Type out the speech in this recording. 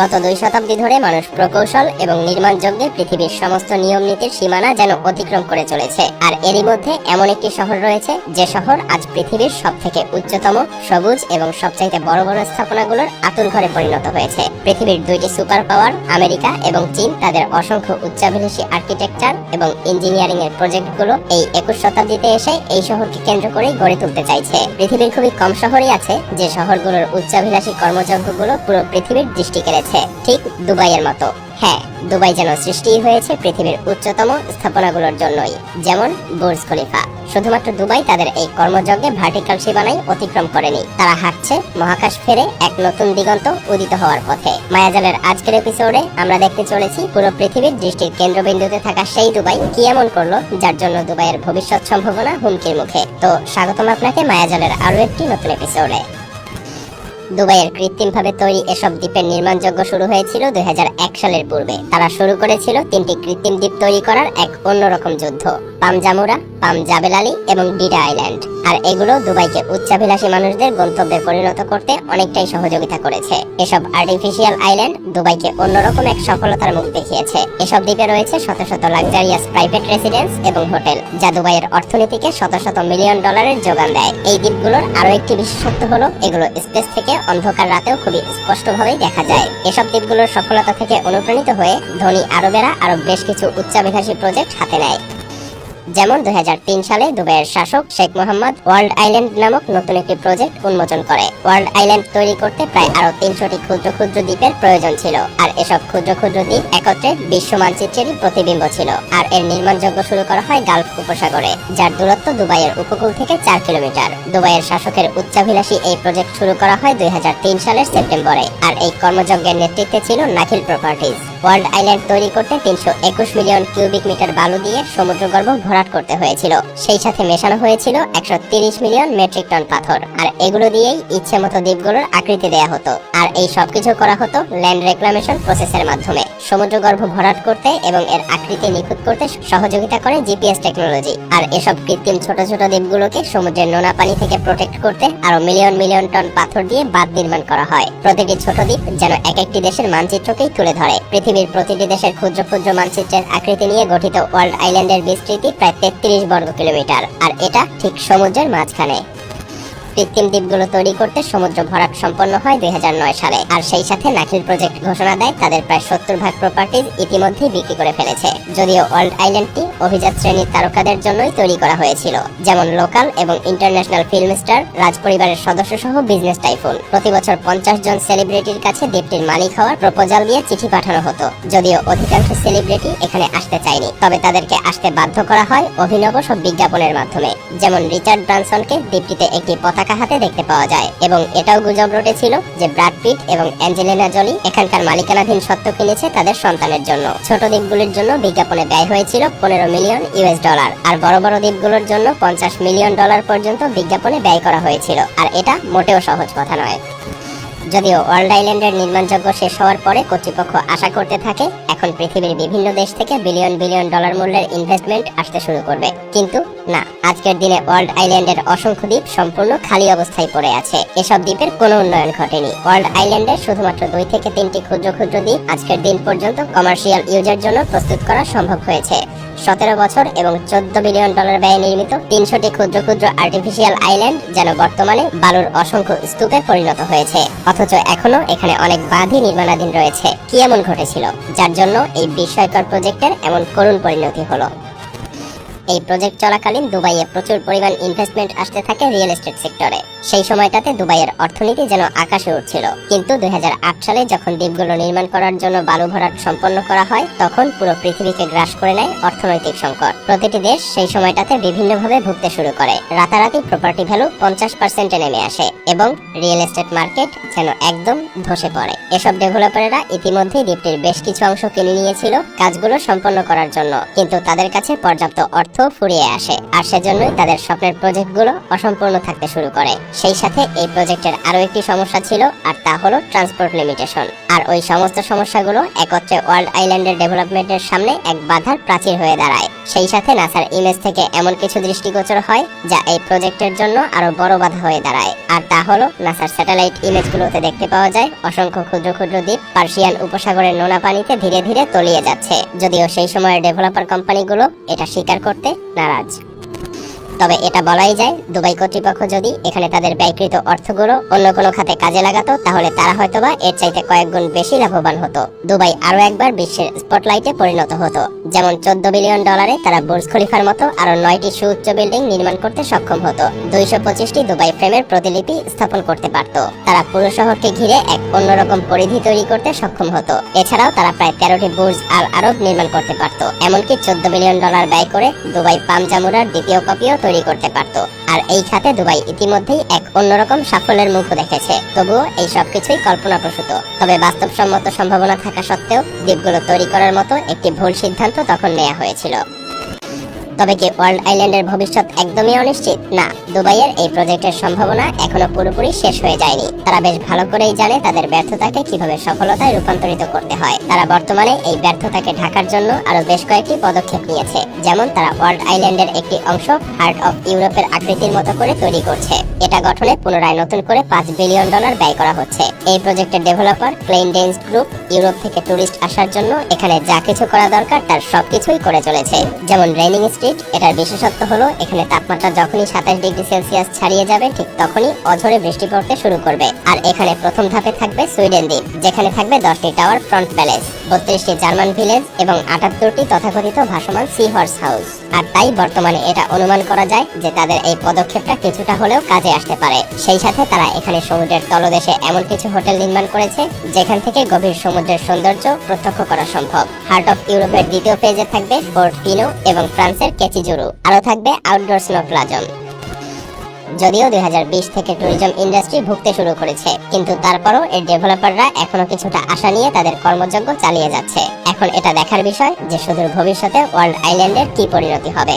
গত দুই শতাব্দী ধরে মানুষ প্রকৌশল এবং নির্মাণ যজ্ঞে পৃথিবীর সমস্ত নিয়ম নীতির সীমানা যেন অতিক্রম করে চলেছে। আর এরই মধ্যে এমন একটি শহর রয়েছে, যে শহর আজ পৃথিবীর সব থেকে উচ্চতম, সবুজ এবং সবচাইতে বড় বড় স্থাপনাগুলোর আতুর ঘরে পরিণত হয়েছে। পৃথিবীর দুইটি সুপার পাওয়ার, আমেরিকা এবং চীন, তাদের অসংখ্য উচ্চাভিলাষী আর্কিটেকচার এবং ইঞ্জিনিয়ারিং এর প্রজেক্টগুলো এই একুশ শতাব্দীতে এসে এই শহরকে কেন্দ্র করেই গড়ে তুলতে চাইছে। পৃথিবীর খুবই কম শহরই আছে, যে শহরগুলোর উচ্চাভিলাষী কর্মযজ্ঞগুলো পুরো পৃথিবীর দৃষ্টি কেড়েছে ঠিক দুবাইয়ের মতো। হ্যাঁ দুবাই যেন সৃষ্টি হয়েছে পৃথিবীর উচ্চতম স্থাপনাগুলোর জন্যই, যেমন বুর্জ খলিফা। শুধুমাত্র দুবাই তাদের এই কর্মযজ্ঞে ভার্টিক্যাল সীমানাই অতিক্রম করেনি। তারা হাঁটছে, মহাকাশ ফেরে এক নতুন দিগন্ত উদিত হওয়ার পথে। মায়াজালের আজকের এপিসোডে আমরা দেখতে চলেছি পুরো পৃথিবীর দৃষ্টির কেন্দ্রবিন্দুতে থাকা সেই দুবাই কি এমন করল, যার জন্য দুবাইয়ের ভবিষ্যৎ সম্ভাবনা হুমকির মুখে। তো স্বাগতম আপনাকে মায়াজালের আরও একটি নতুন এপিসোডে দুবাইয়ের কৃত্রিমভাবে তৈরি এসব দ্বীপের নির্মাণযোগ্য শুরু হয়েছিল দুই হাজার এক সালের পূর্বে। তারা শুরু করেছিল তিনটি কৃত্রিম দ্বীপ তৈরি করার এক অন্যরকম যুদ্ধ। পাম জামুরা পাম জাবেল আলী এবং ডিডা আইল্যান্ড। আর এগুলো দুবাইকে উচ্চাভিলাষী মানুষদের গন্তব্যে পরিণত করতে অনেকটাই সহযোগিতা করেছে। এসব আর্টিফিশিয়াল আইল্যান্ড দুবাইকে অন্যরকম এক সফলতার মুখ দেখিয়েছে। এসব দ্বীপে রয়েছে শত শত লাক্সারিয়াস প্রাইভেট রেসিডেন্স এবং হোটেল, যা দুবাইয়ের অর্থনীতিকে শত শত মিলিয়ন ডলারের যোগান দেয়। এই দ্বীপগুলোর আরও একটি বিশেষত্ব হলো, এগুলো স্পেস থেকে অন্ধকার রাতেও খুবই স্পষ্টভাবেই দেখা যায়। এসব দ্বীপগুলোর সফলতা থেকে অনুপ্রাণিত হয়ে ধনী আরবেরা আরও বেশ কিছু উচ্চাভিলাষী প্রজেক্ট হাতে নেয়। যেমন দু হাজার তিন সালে দুবাইয়ের শাসক শেখ মোহাম্মদ ওয়ার্ল্ড আইল্যান্ড নামক নতুন একটি প্রজেক্ট উন্মোচন করে। ওয়ার্ল্ড আইল্যান্ড তৈরি করতে প্রায় আরও তিনশোটি ক্ষুদ্র ক্ষুদ্র দ্বীপের প্রয়োজন ছিল। আর এসব ক্ষুদ্র ক্ষুদ্র দ্বীপ একত্রে বিশ্ব মানচিত্রেরই প্রতিবিম্ব ছিল। আর এর নির্মাণযোগ্য শুরু করা হয় গালফ উপসাগরে, যার দূরত্ব দুবাইয়ের উপকূল থেকে চার কিলোমিটার। দুবাইয়ের শাসকের উচ্চাভিলাষী এই প্রজেক্ট শুরু করা হয় দুই হাজার তিন সালের সেপ্টেম্বরে। আর এই কর্মযজ্ঞের নেতৃত্বে ছিল নাখিল প্রপার্টিজ। ওয়ার্ল্ড আইল্যান্ড তৈরি করতে তিনশো একুশ মিলিয়ন কিউবিক মিটার বালু দিয়ে সমুদ্রগর্ভ ভরাট করতে হয়েছিল। সেই সাথে মেশানো হয়েছিল একশো মিলিয়ন মেট্রিক টন পাথর। আর এগুলো দিয়েই ইচ্ছে মতো দ্বীপগুলোর আকৃতি দেয়া হতো। আর এই সবকিছু করা হতো ল্যান্ড রেক্লামেশন প্রসেসের মাধ্যমে। সমুদ্রগর্ভ ভরাট করতে এবং এর আকৃতি নিখুঁত করতে সহযোগিতা করে জিপিএস টেকনোলজি। আর এসব কৃত্রিম ছোট ছোট দ্বীপগুলোকে সমুদ্রের নোনা পানি থেকে প্রোটেক্ট করতে আরও মিলিয়ন মিলিয়ন টন পাথর দিয়ে বাঁধ নির্মাণ করা হয়। প্রতিটি ছোট দ্বীপ যেন এক একটি দেশের মানচিত্রকেই তুলে ধরে। পৃথিবীর প্রতিটি দেশের ক্ষুদ্র ক্ষুদ্র মানচিত্রের আকৃতি নিয়ে গঠিত ওয়ার্ল্ড আইল্যান্ডের বিস্তৃতি প্রায় তেত্রিশ বর্গ কিলোমিটার আর এটা ঠিক সমুদ্রের মাঝখানে। কৃত্রিম দ্বীপগুলো তৈরি করতে সমুদ্র ভরাট সম্পন্ন হয় দুই হাজার নয় সালে। আর সেই সাথে নাখিল প্রজেক্ট ঘোষণা দেয়, তাদের প্রায় সত্তর ভাগ প্রপার্টিজ ইতিমধ্যেই বিক্রি করে ফেলেছে। যদিও ওয়ার্ল্ড আইল্যান্ডটি অভিজাত শ্রেণির তারকাদের জন্যই তৈরি করা হয়েছিল, যেমন লোকাল এবং ইন্টারন্যাশনাল ফিল্ম স্টার রাজ পরিবারের সদস্য সহ বিজনেস টাইফুন। প্রতি বছর পঞ্চাশ জন সেলিব্রিটির কাছে দ্বীপটির মালিক হওয়ার প্রপোজাল দিয়ে চিঠি পাঠানো হতো। যদিও অধিকাংশ সেলিব্রিটি এখানে আসতে চায়নি, তবে তাদেরকে আসতে বাধ্য করা হয় অভিনব সব বিজ্ঞাপনের মাধ্যমে। যেমন রিচার্ড ব্রানসনকে দ্বীপটিতে একটি পতাকা হাতে দেখতে পাওয়া যায়, এবং এটাও গুজব রটেছিল যে ব্রাড পিট এবং অ্যাঞ্জেলিনা জলি এখানকার মালিকানাধীন সত্ত্ব কিনেছে তাদের সন্তানের জন্য। ছোট দ্বীপগুলির জন্য বিজ্ঞাপনে ব্যয় হয়েছিল পনেরো মিলিয়ন ইউএস ডলার, আর বড় বড় দ্বীপগুলোর জন্য পঞ্চাশ মিলিয়ন ডলার পর্যন্ত বিজ্ঞাপনে ব্যয় করা হয়েছিল। আর এটা মোটেও সহজ কথা নয়। যদিও ওয়ার্ল্ড আইল্যান্ডের নির্মাণযোগ্য শেষ হওয়ার পরে কর্তৃপক্ষ আশা করতে থাকে এখন পৃথিবীর বিভিন্ন দেশ থেকে বিলিয়ন বিলিয়ন ডলার মূল্যের ইনভেস্টমেন্ট আসতে শুরু করবে। কিন্তু না, আজকের দিনে ওয়ার্ল্ড আইল্যান্ডের অসংখ্য দ্বীপ সম্পূর্ণ খালি অবস্থায় পড়ে আছে। এসব দ্বীপের কোনো উন্নয়ন ঘটেনি। ওয়ার্ল্ড আইল্যান্ডের শুধুমাত্র দুই থেকে তিনটি ক্ষুদ্র ক্ষুদ্র দ্বীপ আজকের দিন পর্যন্ত কমার্শিয়াল ইউজের জন্য প্রস্তুত করা সম্ভব হয়েছে। সতেরো বছর এবং চোদ্দ বিলিয়ন ডলার ব্যয়ে নির্মিত তিনশোটি ক্ষুদ্র ক্ষুদ্র আর্টিফিশিয়াল আইল্যান্ড যেন বর্তমানে বালুর অসংখ্য স্তূপে পরিণত হয়েছে। অথচ এখনও এখানে অনেক বাঁধি নির্মাণাধীন রয়েছে। কি এমন ঘটেছিল? যার জন্য এই বিস্ময়কর প্রজেক্টের এমন করুণ পরিণতি হলো। এই প্রজেক্ট চলাকালীন দুবাইয়ে প্রচুর পরিমাণ ইনভেস্টমেন্ট আসতে থাকে রিয়েল এস্টেট সেক্টরে সেই সময়টাতে দুবাইয়ের অর্থনীতি যেন আকাশে উঠছিল কিন্তু দু হাজার আট সালে যখন দ্বীপগুলো নির্মাণ করার জন্য বালু ভরাট সম্পন্ন করা হয়, তখন পুরো পৃথিবীকে গ্রাস করে নেয় অর্থনৈতিক সংকট। প্রতিটি দেশ সেই সময়টাতে বিভিন্নভাবে ভুগতে শুরু করে। রাতারাতি প্রপার্টি ভ্যালু পঞ্চাশ পার্সেন্টে নেমে আসে এবং রিয়েল এস্টেট মার্কেট যেন একদম ধসে পড়ে। এসব ডেভেলপারেরা ইতিমধ্যেই দ্বীপটির বেশ কিছু অংশ কিনে নিয়েছিল কাজগুলো সম্পন্ন করার জন্য। কিন্তু তাদের কাছে পর্যাপ্ত অর্থ ফুরিয়ে আসে, আর সেজন্যই তাদের স্বপ্নের প্রজেক্টগুলো অসম্পূর্ণ থাকতে শুরু করে। সেই সাথে এই প্রজেক্টের আরও একটি সমস্যা ছিল, আর তা হলো ট্রান্সপোর্ট লিমিটেশন। আর ওই সমস্ত সমস্যাগুলো একত্রে ওয়ার্ল্ড আইল্যান্ডের ডেভেলপমেন্টের সামনে এক বাধার প্রাচীর হয়ে দাঁড়ায়। সেই সাথে নাসার ইমেজ থেকে এমন কিছু দৃষ্টিগোচর হয় যা এই প্রজেক্টের জন্য আরও বড় বাধা হয়ে দাঁড়ায়। আর তা হলো, নাসার স্যাটেলাইট ইমেজগুলোতে দেখতে পাওয়া যায় অসংখ্য ক্ষুদ্র ক্ষুদ্র দ্বীপ পার্সিয়ান উপসাগরের নোনা পানিতে ধীরে ধীরে তলিয়ে যাচ্ছে। যদিও সেই সময়ের ডেভেলপার কোম্পানিগুলো এটা স্বীকার করতে নারাজ। তবে এটা বলাই যায়, দুবাই কর্তৃপক্ষ যদি এখানে তাদের ব্যয়কৃত অর্থগুলো অন্য কোনো খাতে কাজে লাগাতো, তাহলে তারা হয়তোবা এর চাইতে কয়েক গুণ বেশি লাভবান হতো। দুবাই আরও একবার বিশ্বের স্পটলাইটে পরিণত হতো। যেমন চোদ্দ বিলিয়ন ডলারে তারা বুর্জ খলিফার মতো আরও নয়টি সুউচ্চ বিল্ডিং নির্মাণ করতে সক্ষম হতো। দুইশো পঁচিশটি দুবাই ফ্রেমের প্রতিলিপি স্থাপন করতে পারত। তারা পুরো শহরকে ঘিরে এক অন্যরকম পরিধি তৈরি করতে সক্ষম হতো। এছাড়াও তারা প্রায় তেরোটি বুর্জ আল আরব নির্মাণ করতে পারত। এমনকি চোদ্দ বিলিয়ন ডলার ব্যয় করে দুবাই পাম জামুরার দ্বিতীয় কপিও তৈরি করতে পারত। আর এই খাতে দুবাই ইতিমধ্যেই এক অন্যরকম সাফল্যের মুখ দেখেছে। তবুও এই সবকিছুই কল্পনাপ্রসূত। তবে বাস্তবসম্মত সম্ভাবনা থাকা সত্ত্বেও দ্বীপগুলো তৈরি করার মতো একটি ভুল সিদ্ধান্ত তখন নেওয়া হয়েছিল। তবে কি ওয়ার্ল্ড আইল্যান্ডের ভবিষ্যৎ একদমই অনিশ্চিত? না, দুবাইয়ের এই প্রজেক্টের সম্ভাবনা এখনও পুরোপুরি শেষ হয়ে যায়নি। তারা বেশ ভালো করেই জানে তাদের ব্যর্থতাকে কীভাবে সফলতায় রূপান্তরিত করতে হয়। তারা বর্তমানে এই ব্যর্থতাকে ঢাকার জন্য আরও বেশ কয়েকটি পদক্ষেপ নিয়েছে, যেমন তারা ওয়ার্ল্ড আইল্যান্ডের একটি অংশ হার্ট অফ ইউরোপের আকৃতির মতো করে তৈরি করছে। এটা গঠনে পুনরায় নতুন করে পাঁচ বিলিয়ন ডলার ব্যয় করা হচ্ছে। এই প্রজেক্টের ডেভেলপার প্লেন ডেন্স গ্রুপ ইউরোপ থেকে টুরিস্ট আসার জন্য এখানে যা কিছু করা দরকার তার সবকিছুই করে চলেছে। যেমন রেনিং স্ট্রিট এটার বিশেষত্ব হলো এখানে তাপমাত্রা যখনই সাতাশ ডিগ্রি সেলসিয়াস ছাড়িয়ে যাবে, ঠিক তখনই অঝরে বৃষ্টি পড়তে শুরু করবে। আর এখানে প্রথম ধাপে থাকবে সুইডেন দ্বীপ, যেখানে থাকবে দশটি টাওয়ার ফ্রন্ট প্যালেস, বত্রিশটি জার্মান ভিলেজ এবং আটাত্তরটি তথাকথিত ভাসমান সি হর্স হাউস আর তাই বর্তমানে এটা অনুমান করা যায় যে তাদের এই পদক্ষেপটা কিছুটা হলেও কাজে আসতে পারে। সেই সাথে তারা এখানে সমুদ্রের তলদেশে এমন কিছু হোটেল নির্মাণ করেছে, যেখান থেকে গভীর সমুদ্রের সৌন্দর্য প্রত্যক্ষ করা সম্ভব। হার্ট অফ ইউরোপের দ্বিতীয় পেজে থাকবে ফোর্ট পিনো এবং ফ্রান্সের কেচিজুরু আরও থাকবে আউটডোর স্নো প্লাজম যদিও দুই হাজার বিশ থেকে ট্যুরিজম ইন্ডাস্ট্রি ভুগতে শুরু করেছে, কিন্তু তারপরও এর ডেভেলপাররা এখনও কিছুটা আশা নিয়ে তাদের কর্মযজ্ঞ চালিয়ে যাচ্ছে। এখন এটা দেখার বিষয় যে সুদূর ভবিষ্যতে ওয়ার্ল্ড আইল্যান্ডের কি পরিণতি হবে।